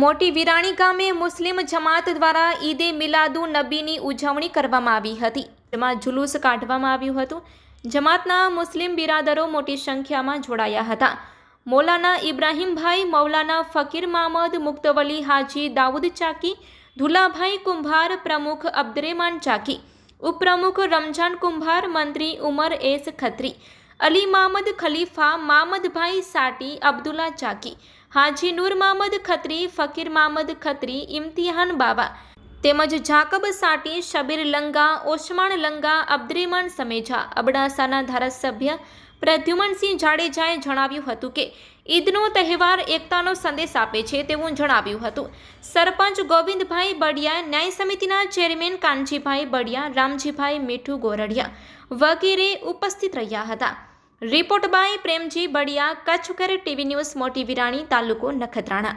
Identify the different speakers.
Speaker 1: મોટી વિરાણી ગામે મુસ્લિમ જમાત દ્વારા ઈદે મિલાદુ નબીની ઉજવણી કરવામાં આવી હતી, જેમાં જુલુસ કાઢવામાં આવ્યું હતું. જમાતના મુસ્લિમ બિરાદરો મોટી સંખ્યામાં જોડાયા હતા. મૌલાના ઇબ્રાહીમભાઈ, મૌલાના ફકીર મામદ મુક્તવલી હાજી, દાઉદ ચાકી, ધુલાભાઈ કુંભાર, પ્રમુખ અબ્દરેમાન ચાકી, ઉપપ્રમુખ રમઝાન કુંભાર, મંત્રી ઉમર એસ ખત્રી અલી મામદ ખલીફા, મામદભાઈ સાટી, અબ્દુલ્લા ચાકી હાજી નૂર મામદ ખત્રી, ફકીર મામદ ખત્રી, ઇમ્તિહાન બાવા તેમજ જાકબ સાટી, શબીર લંગા ઓસમાણ લંગા, અબ્દુરેમાન સમેજા, અબડાસાના ધારાસભ્ય પ્રદ્યુમનસિંહ જાડેજાએ જણાવ્યું હતું કે ઈદનો તહેવાર એકતાનો સંદેશ આપે છે તેવું જણાવ્યું હતું. સરપંચ ગોવિંદભાઈ બડિયા, ન્યાય સમિતિના ચેરમેન કાનજીભાઈ બડિયા, રામજીભાઈ મીઠુ ગોરડિયા વગેરે ઉપસ્થિત રહ્યા હતા. રિપોર્ટ બાય પ્રેમજી બડિયા કચ્છ કર ટીવી ન્યૂઝ મોટી વિરાણી તાલુકો નખત્રાણા.